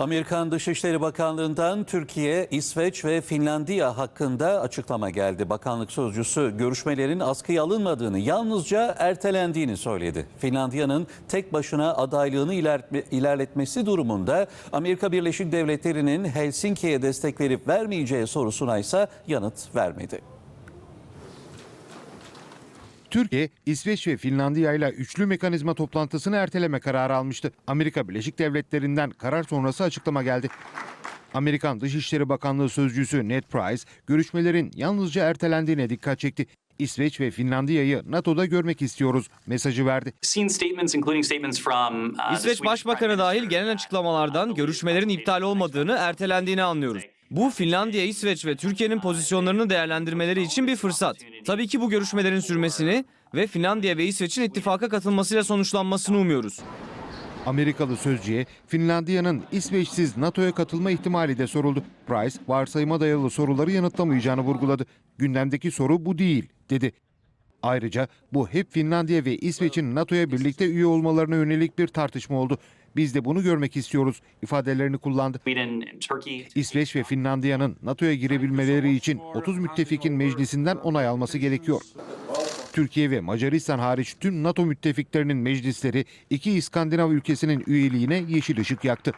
Amerikan Dışişleri Bakanlığı'ndan Türkiye, İsveç ve Finlandiya hakkında açıklama geldi. Bakanlık sözcüsü görüşmelerin askıya alınmadığını, yalnızca ertelendiğini söyledi. Finlandiya'nın tek başına adaylığını ilerletme- ilerletmesi durumunda Amerika Birleşik Devletleri'nin Helsinki'ye destek verip vermeyeceği sorusuna ise yanıt vermedi. Türkiye, İsveç ve Finlandiya ile üçlü mekanizma toplantısını erteleme kararı almıştı. Amerika Birleşik Devletleri'nden karar sonrası açıklama geldi. Amerikan Dışişleri Bakanlığı sözcüsü Ned Price, görüşmelerin yalnızca ertelendiğine dikkat çekti. İsveç ve Finlandiya'yı NATO'da görmek istiyoruz mesajı verdi. uh, İsveç Başbakanı dahil genel açıklamalardan görüşmelerin iptal olmadığını, ertelendiğini anlıyoruz. Bu Finlandiya, İsveç ve Türkiye'nin pozisyonlarını değerlendirmeleri için bir fırsat. Tabii ki bu görüşmelerin sürmesini ve Finlandiya ve İsveç'in ittifaka katılmasıyla sonuçlanmasını umuyoruz. Amerikalı sözcüye Finlandiya'nın İsveçsiz NATO'ya katılma ihtimali de soruldu. Price, varsayıma dayalı soruları yanıtlamayacağını vurguladı. Gündemdeki soru bu değil, dedi. Ayrıca bu hep Finlandiya ve İsveç'in NATO'ya birlikte üye olmalarına yönelik bir tartışma oldu. Biz de bunu görmek istiyoruz ifadelerini kullandı. İsveç ve Finlandiya'nın NATO'ya girebilmeleri için 30 müttefikin meclisinden onay alması gerekiyor. Türkiye ve Macaristan hariç tüm NATO müttefiklerinin meclisleri iki İskandinav ülkesinin üyeliğine yeşil ışık yaktı.